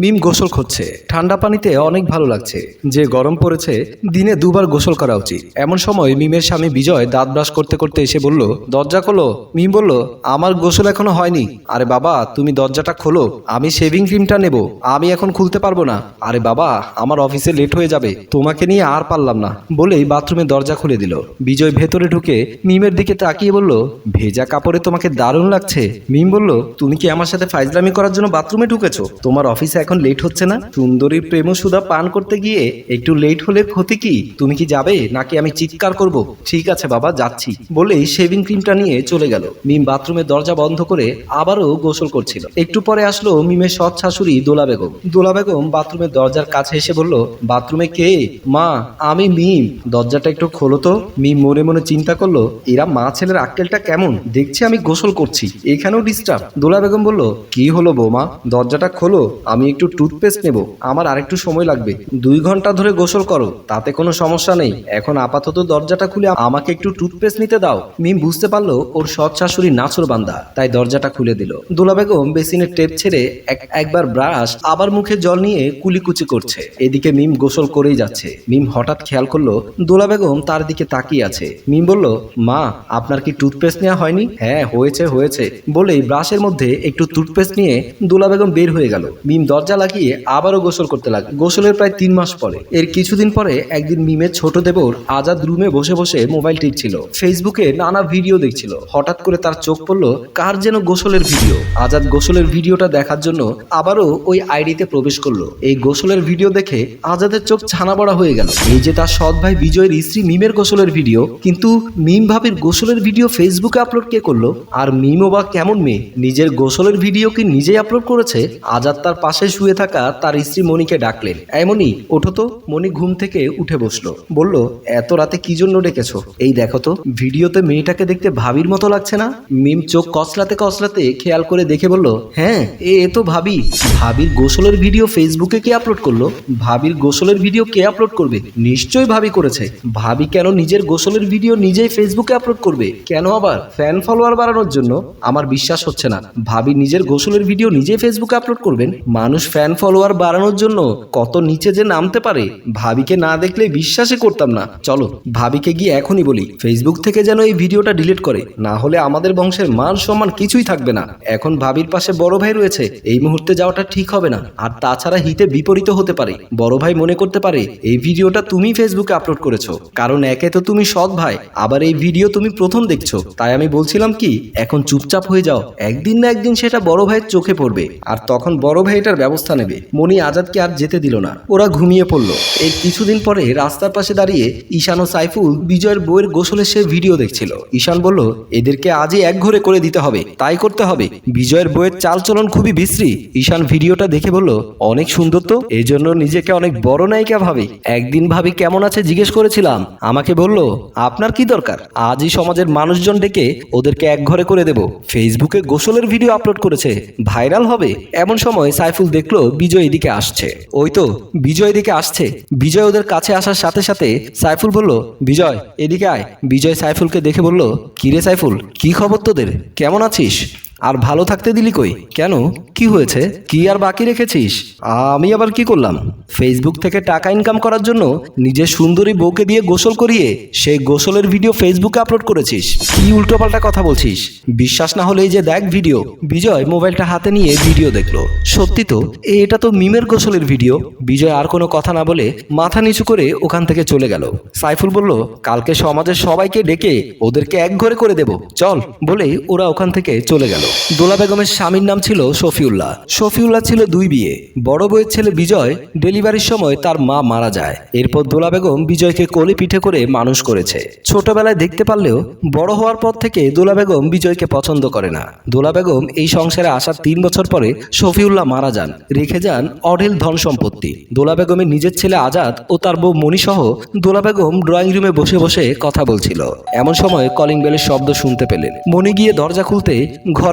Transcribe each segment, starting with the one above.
মিম গোসল করছে। ঠান্ডা পানিতে অনেক ভালো লাগছে। যে গরম পড়েছে, দিনে দুবার গোসল করা উচিত। এমন সময় মিমের স্বামী বিজয় দাঁত ব্রাশ করতে করতে এসে বলল, দরজা খোলো। মিম বলল, আমার গোসল এখনও হয়নি। আরে বাবা, তুমি দরজাটা খোলো। আমি শেভিং ক্রিমটা নেব। আমি এখন খুলতে পারব না। আরে বাবা, আমার অফিসে লেট হয়ে যাবে। তোমাকে নিয়ে আর পারলাম না। বলেই বাথরুমে দরজা খুলে দিল। বিজয় ভেতরে ঢুকে মিমের দিকে তাকিয়ে বলল, ভেজা কাপড়ে তোমাকে দারুণ লাগছে। মিম বলল, তুমি কি আমার সাথে ফাইজলামি করার জন্য বাথরুমে ঢুকেছো? তোমার অফিসে এখন লেট হচ্ছে না? সুন্দরী প্রেম সুদা পান করতে গিয়ে একটু লেট হলে ক্ষতি কি? তুমি কি যাবে? নাকি আমি চিৎকার করব? ঠিক আছে বাবা, যাচ্ছি। বলেই শেভিং ক্রিমটা নিয়ে চলে গেল। মিম বাথরুমের দরজা বন্ধ করে আবারও গোসল করছিল। একটু পরে আসলো মিমের সৎ শাশুড়ি দোলা বেগম। দোলা বেগম বাথরুমের দরজার কাছে এসে বলল বাথরুমে কে? মা, আমি মিম। দরজাটা একটু খোলো তো। মিম মনে মনে চিন্তা করল, এরা মা ছেলের আক্কেলটা কেমন? দেখছি আমি গোসল করছি। এখানেও ডিস্টার্ব দোলা বেগম বলল, কি হলো বৌমা? দরজাটা খোলো, আমি একটু টুথপেস্ট নেব, আমার আরেকটু সময় লাগবে। দুই ঘণ্টা ধরে গোসল করো, তাতে কোনো সমস্যা নেই। এখন আপাতত দরজাটা খুলে আমাকে একটু টুথপেস্ট নিতে দাও। মিম বুঝতে পারল ওর সৎ শাশুড়ি নাচর বান্দা, তাই দরজাটা খুলে দিল। দোলা বেগম বেসিনের টেপ ছেড়ে এক- একবার ব্রাশ, আবার মুখে জল নিয়ে কুলিকুচি করছে। এদিকে মিম গোসল করেই যাচ্ছে। মিম হঠাৎ খেয়াল করল দোলা বেগম তার দিকে তাকিয়ে আছে। মিম বলল, মা, আপনার কি টুথপেস্ট নেওয়া হয়নি? হ্যাঁ হয়েছে হয়েছে। বলেই ব্রাশের মধ্যে একটু টুথপেস্ট নিয়ে দোলা বেগম বের হয়ে গেল। মিম দরজা লাগিয়ে আবারও গোসল করতে লাগল। গোসলের প্রায় তিন মাস পরে। এর কিছুদিন পরে একদিন মিমের ছোট দেবর আজাদ রুমে বসে বসে মোবাইল টিপছিল। ফেসবুকে নানা ভিডিও দেখছিল। হঠাৎ করে তার চোখ পড়ল, কার যেন গোসলের ভিডিও? আজাদ গোসলের ভিডিওটা দেখার জন্য আবারও ওই আইডিতে প্রবেশ করল। এই গোসলের ভিডিও দেখে আজাদের চোখ ছানা বড়া হয়ে গেল। এই যে তার সৎ ভাই বিজয়ের স্ত্রী মিমের গোসলের ভিডিও, কিন্তু মিম ভাবির গোসলের ভিডিও ফেসবুকে আপলোড কে করল? আর মিমও বা কেমন মেয়ে? নিজের গোসলের ভিডিও কি নিজেই আপলোড করেছে? আজাদ তার পাশে শুয়ে থাকা তার স্ত্রী মনিকে ডাকলেন। এমনই ওঠো তো। মনি ঘুম থেকে উঠে বসল। বলল, এত রাতে কি জন্য ডেকেছো? এই দেখো তো, ভিডিওতে মেয়েটাকে দেখতে ভাবির মতো লাগছে না? মিম চোখ কসলাতে কসলাতে খেয়াল করে দেখে বলল হ্যাঁ এ তো ভাবি। ভাবির গোসলের ভিডিও ফেসবুকে কে আপলোড করল? ভাবির গোসলের ভিডিও কে আপলোড করবে? নিশ্চয়ই ভাবি করেছে। ভাবি কেন নিজের গোসলের ভিডিও নিজেই ফেসবুকে আপলোড করবে? কেন আবার? ফ্যান ফলোয়ার বাড়ানোর জন্য আমার বিশ্বাস হচ্ছে না। ভাবি নিজের গোসলের ভিডিও নিজেই ফেসবুকে আপলোড করবেন? মানুষ ফ্যান ফলোয়ার বাড়ানোর জন্য কত নিচে যে নামতে পারে, ভাবিকে না দেখলে বিশ্বাসই করতাম না। চলো, ভাবিকে গিয়ে এখনই বলি ফেসবুক থেকে যেন এই ভিডিওটা ডিলিট করে, না হলে আমাদের বংশের মান সম্মান কিছুই থাকবে না। এখন ভাবির পাশে বড় ভাই রয়েছে, এই মুহূর্তে যাওয়াটা ঠিক হবে না। আর তাছাড়া হিতে বিপরীত হতে পারে। বড় ভাই মনে করতে পারে, এই ভিডিওটা তুমি ফেসবুকে আপলোড করেছ। কারণ একে তো তুমি সৎ ভাই, আবার এই ভিডিও তুমি প্রথম দেখছ। তাই আমি বলছিলাম কি, এখন চুপচাপ হয়ে যাও, একদিন না একদিন সেটা বড় ভাইয়ের চোখে পড়বে। আর তখন বড় ভাই এটার ব্যবস্থা নেবে। মনি আজাদকে আর যেতে দিল না। ওরা ঘুমিয়ে পড়ল। এই কিছুদিন পরে রাস্তার পাশে দাঁড়িয়ে ঈশান ও সাইফুল বিজয়ের বইয়ের গোসলের সে ভিডিও দেখছিল। ঈশান বলল, এদেরকে আজই এক ঘরে করে দিতে হবে। তাই করতে হবে। বিজয়ের বইয়ের চালচলন খুবই বিশ্রী। ঈশান ভিডিওটা দেখে বলল, অনেক সুন্দর তো। এই জন্য নিজেকে অনেক বড় নায়িকা ভাবি। একদিন ভাবি কেমন আছে জিজ্ঞেস করেছিলাম। আমাকে বলল, আপনার কি দরকার? আজই সমাজের মানুষজন ডেকে ওদেরকে এক ঘরে করে দেব। ফেসবুকে গোসলের ভিডিও আপলোড করেছে। ভাইরাল হবে। এমন সময় সাইফুল দেখল বিজয় এদিকে আসছে। ওই তো, বিজয় এদিকে আসছে। বিজয় ওদের কাছে আসার সাথে সাথে সাইফুল বলল, বিজয়, এদিকে আয়। বিজয় সাইফুলকে দেখে বলল কিরে সাইফুল? কি খবর তোদের? কেমন আছিস? আর ভালো থাকতে দিলি কই? কেন? কি হয়েছে? কি আর বাকি রেখেছিস? আমি আবার কি করলাম? ফেসবুক থেকে টাকা ইনকাম করার জন্য নিজের সুন্দরী বউকে দিয়ে গোসল করিয়ে সেই গোসলের ভিডিও ফেসবুকে আপলোড করেছিস। কি উল্টোপাল্টা কথা বলছিস? বিশ্বাস না হলে এই যে দেখ ভিডিও বিজয় মোবাইলটা হাতে নিয়ে ভিডিও দেখল। সত্যি তো, এটা তো মিমের গোসলের ভিডিও বিজয় আর কোনো কথা না বলে মাথা নিচু করে ওখান থেকে চলে গেল। সাইফুল বলল, কালকে সমাজের সবাইকে ডেকে ওদেরকে এক ঘরে করে দেব। চল বলে ওরা ওখান থেকে চলে গেল। দোলা বেগমের স্বামীর নাম ছিল শফিউল্লাহ। শফিউল্লাহ ছিল দুই বিয়ে। বড় বউয়ের ছেলে বিজয় ডেলিভারির সময় তার মা মারা যায়। এরপর দোলা বেগম বিজয়কে কোলে পিঠে করে মানুষ করেছে। ছোটবেলায় দেখতে পারলেও বড় হওয়ার পর থেকে দোলা বেগম বিজয়কে পছন্দ করে না। দোলা বেগম এই সংসারে আসার তিন বছর পরে শফিউল্লাহ মারা যান। রেখে যান অঢেল ধন সম্পত্তি। দোলা বেগমের নিজের ছেলে আজাদ ও তার বউ মণি সহ দোলা বেগম ড্রয়িং রুমে বসে বসে কথা বলছিল। এমন সময় কলিং বেলের শব্দ শুনতে পেলেন। মণি গিয়ে দরজা খুলতে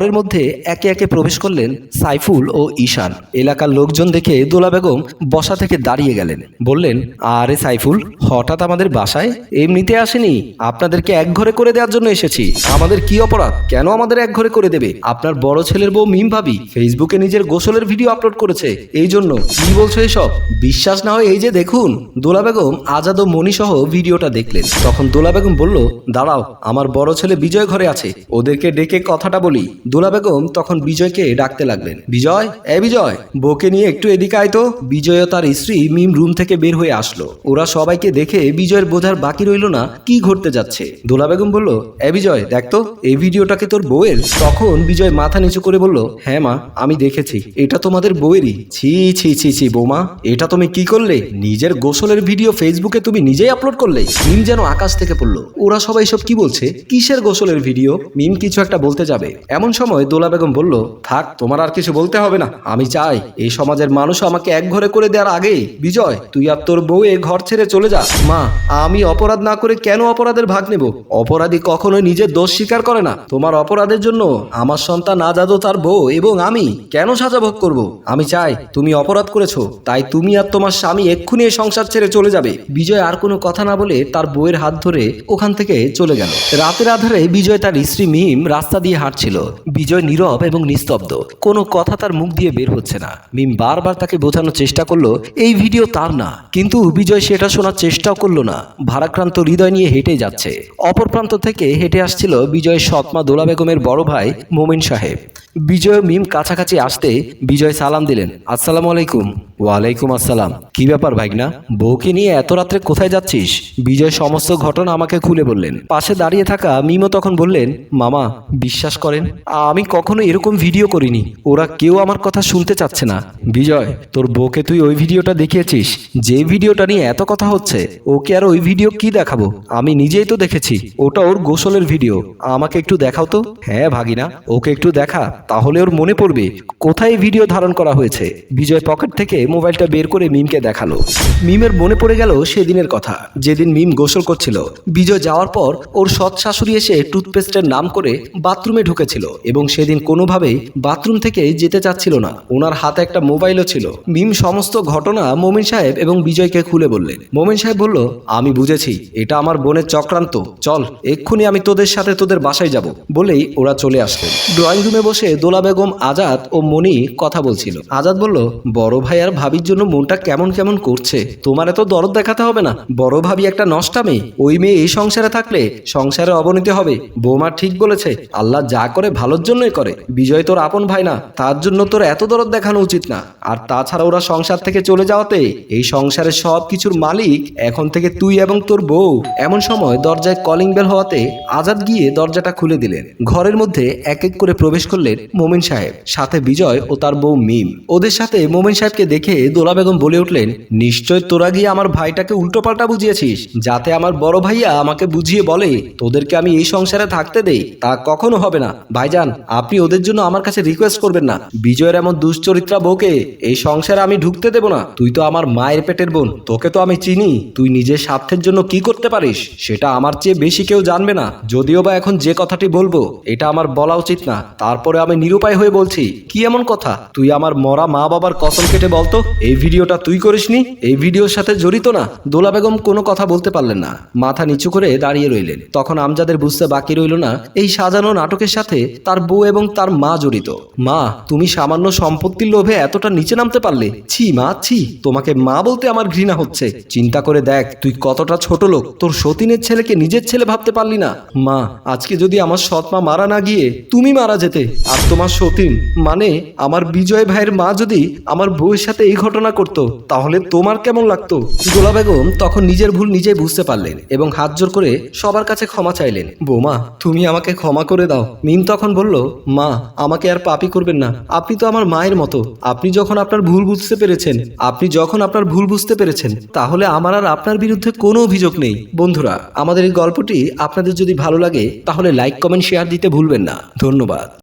ঘরের মধ্যে একে একে প্রবেশ করলেন সাইফুল ও ঈশান। এলাকার লোকজন দেখে দোলা বেগম বসা থেকে দাঁড়িয়ে গেলেন। বললেন, আরে সাইফুল, হঠাৎ আমাদের বাসায় এমনিতে আসেনি। আপনাদেরকে এক ঘরে করে দেওয়ার জন্য এসেছি। আমাদের কি অপরাধ? কেন আমাদের এক ঘরে করে দেবে? আপনার বড় ছেলের বউ মিম ভাবি ফেসবুকে নিজের গোসলের ভিডিও আপলোড করেছে। এই জন্য কি বলছো এসব? বিশ্বাস না হয় এই যে দেখুন। দোলা বেগম, আজাদ ও মনি সহ ভিডিওটা দেখলেন। তখন দোলা বেগম বলল, দাঁড়াও, আমার বড় ছেলে বিজয় ঘরে আছে। ওদেরকে ডেকে কথাটা বলি। দোলা বেগম তখন বিজয়কে ডাকতে লাগলেন, বিজয়, এ বিজয়, বউকে নিয়ে একটু এদিকে আয় তো। বিজয় তার স্ত্রী মিম রুম থেকে বের হয়ে আসলো। ওরা সবাইকে দেখে বিজয়ের বোঝার বাকি রইল না, কি ঘটতে যাচ্ছে। দোলা বেগম বলল, এ বিজয়, দেখ তো, এই ভিডিওটাকে তোর বউয়ের? তখন বিজয় মাথা নিচু করে বলল হ্যাঁ মা, আমি দেখেছি, এটা তোমাদের বউয়েরই। ছি ছি ছি ছি, বৌমা, এটা তুমি কি করলে? নিজের গোসলের ভিডিও ফেসবুকে তুমি নিজেই আপলোড করলে? মিম যেন আকাশ থেকে পড়ল। ওরা সবাই সব কি বলছে? কিসের গোসলের ভিডিও? মিম কিছু একটা বলতে যাবে। এমন সময় দোলা বেগম বলল, থাক, তোমার আর কিছু বলতে হবে না। আমি চাই এই সমাজের মানুষ আমাকে এক ঘরে করে দেওয়ার আগে বিজয়, তুই আর তোর বউ এ ঘর ছেড়ে চলে যা। মা, আমি অপরাধ না করে কেন অপরাধের ভাগ নেব? অপরাধী কখনোই নিজের দোষ স্বীকার করে না। তোমার অপরাধের জন্য আমার সন্তান আজাদ ও তার বউ এবং আমি কেন সাজা ভোগ করব? আমি চাই তুমি অপরাধ করেছ, তাই তুমি আর তোমার স্বামী এক্ষুনি এই সংসার ছেড়ে চলে যাবে। বিজয় আর কোনো কথা না বলে তার বউয়ের হাত ধরে ওখান থেকে চলে গেল। রাতের আধারে বিজয় তার স্ত্রী মিম রাস্তা দিয়ে হাঁটছিল। বিজয় নীরব এবং নিস্তব্ধ। কোনো কথা তার মুখ দিয়ে বের হচ্ছে না। মিম বারবার তাকে বোঝানোর চেষ্টা করল, এই ভিডিও তার না। কিন্তু বিজয় সেটা শোনার চেষ্টাও করল না। ভারাক্রান্ত হৃদয় নিয়ে হেঁটে যাচ্ছে। অপর প্রান্ত থেকে হেঁটে আসছিল বিজয়ের সৎমা দোলা বেগমের বড় ভাই মোমিন সাহেব। বিজয় মিম কাছাকাছি আসতে বিজয় সালাম দিলেন। আসসালামু আলাইকুম। ওয়ালাইকুম আসসালাম। কি ব্যাপার ভাইগনা বউকে নিয়ে এত রাত্রে কোথায় যাচ্ছিস? বিজয় সমস্ত ঘটনা আমাকে খুলে বললেন। পাশে দাঁড়িয়ে থাকা মিমও তখন বললেন, মামা, বিশ্বাস করেন, আমি কখনো এরকম ভিডিও করিনি। ওরা কেউ আমার কথা শুনতে চাচ্ছে না। বিজয়, তোর বউকে তুই ওই ভিডিওটা দেখিয়েছিস? যে ভিডিওটা নিয়ে এত কথা হচ্ছে, ওকে আর ওই ভিডিও কি দেখাবো? আমি নিজেই তো দেখেছি। ওটা ওর গোসলের ভিডিও। আমাকে একটু দেখাও তো? হ্যাঁ ভাগিনা, ওকে একটু দেখা। তাহলে ওর মনে পড়বে, কোথায় ভিডিও ধারণ করা হয়েছে? বিজয় পকেট থেকে মোবাইলটা বের করে মিমকে দেখাল। মিমের মনে পড়ে গেল সেদিনের কথা। যেদিন মিম গোসল করছিল, বিজয় যাওয়ার পর ওর সৎ শাশুড়ি এসে টুথপেস্টের নাম করে বাথরুমে ঢুকেছিল এবং সেদিন কোনোভাবেই বাথরুম থেকে যেতে চাচ্ছিল না। ওনার হাতে একটা মোবাইলও ছিল। মিম সমস্ত ঘটনা মোমিন সাহেব এবং বিজয়কে খুলে বললেন। মোমিন সাহেব বলল, আমি বুঝেছি, এটা আমার বোনের চক্রান্ত। চল, এক্ষুনি আমি তোদের সাথে তোদের বাসায় যাব। বলেই ওরা চলে আসলেন। ড্রয়িং রুমে বসে দোলা বেগম আজাদ ও মনি কথা বলছিল। আজাদ বলল, বড় ভাই আর ভাবির জন্য মনটা কেমন কেমন করছে? তোমার এত দরদ দেখাতে হবে না। বড় ভাবি একটা নষ্টা মেয়ে। ওই মেয়ে এই সংসারে থাকলে সংসারে অবনতি হবে। বৌমা ঠিক বলেছে, আল্লাহ যা করে ভালোর জন্যই করে। বিজয় তোর আপন ভাই না। তার জন্য তোর এত দরদ দেখানো উচিত না। আর তাছাড়া ওরা সংসার থেকে চলে যাওয়াতে এই সংসারের সব কিছুর মালিক এখন থেকে তুই এবং তোর বউ। এমন সময় দরজায় কলিং বেল হওয়াতে আজাদ গিয়ে দরজাটা খুলে দিলেন। ঘরের মধ্যে এক এক করে প্রবেশ করলেন মোমিন সাহেব, সাথে বিজয় ও তার বউ মিম। ওদের সাথে মোমিন সাহেবকে দেখে দোলা বেগম বলে উঠলেন, নিশ্চয় তোরা গিয়ে আমার ভাইটাকে উল্টোপাল্টা বুঝিয়েছিস, যাতে আমার বড় ভাইয়া আমাকে বুঝিয়ে বলে, তোদেরকে আমি এই সংসারে থাকতে দেই, তা কখনো হবে না। ভাইজান, আপনি ওদের জন্য আমার কাছে রিকোয়েস্ট করবেন না। বিজয়ের এমন দুশ্চরিত্রা বউকে এই সংসারে আমি ঢুকতে দেব না। তুই তো আমার মায়ের পেটের বোন, তোকে তো আমি চিনি। তুই নিজের স্বার্থের জন্য কি করতে পারিস, সেটা আমার চেয়ে বেশি কেউ জানবে না। যদিও বা এখন যে কথাটি বলব, এটা আমার বলা উচিত না। তারপরে আমি নিরুপায় হয়ে বলছি, কি এমন কথা? তুই আমার মরা মা বাবার কসম কেটে বলতো, এই ভিডিওটা তুই করিসনি, এই ভিডিওর সাথে জড়িত না। দোলা বেগম কোনো কথা বলতে পারলেন না, মাথা নিচু করে দাঁড়িয়ে রইলেন। তখন আমজাদের বুঝতে বাকি রইল না, এই সাজানো নাটকের সাথে তার বউ এবং তার মা জড়িত। মা, তুমি সামান্য সম্পত্তির লোভে এতটা নিচে নামতে পারলে? ছি মা, ছি, তোমাকে মা বলতে আমার ঘৃণা হচ্ছে। চিন্তা করে দেখ, তুই কতটা ছোট লোক, তোর সতীনের ছেলেকে নিজের ছেলে ভাবতে পারলি না। মা, আজকে যদি আমার সৎ মা মারা না গিয়ে, তুমি মারা যেতে, আর তোমার সতীন মানে আমার বিজয় ভাইয়ের মা যদি আমার বউয়ের সাথে এই ঘটনা করত, তাহলে তোমার কেমন লাগতো? গোলা বেগম তখন নিজের ভুল নিজেই বুঝতে পারলেন এবং হাত জোর করে সবার কাছে ক্ষমা চাইলেন। বৌমা, তুমি আমাকে ক্ষমা করে দাও। মিম তখন বলল, মা, আমাকে আর পাপি করবেন না। আপনি তো আমার মায়ের মতো। আপনি যখন আপনার ভুল বুঝতে পেরেছেন, আপনি যখন আপনার ভুল বুঝতে পেরেছেন, তাহলে আমার আর আপনার বিরুদ্ধে কোনো অভিযোগ নেই। বন্ধুরা, আমাদের এই গল্পটি আপনাদের যদি ভালো লাগে, তাহলে লাইক কমেন্ট শেয়ার দিতে ভুলবেন না। ধন্যবাদ।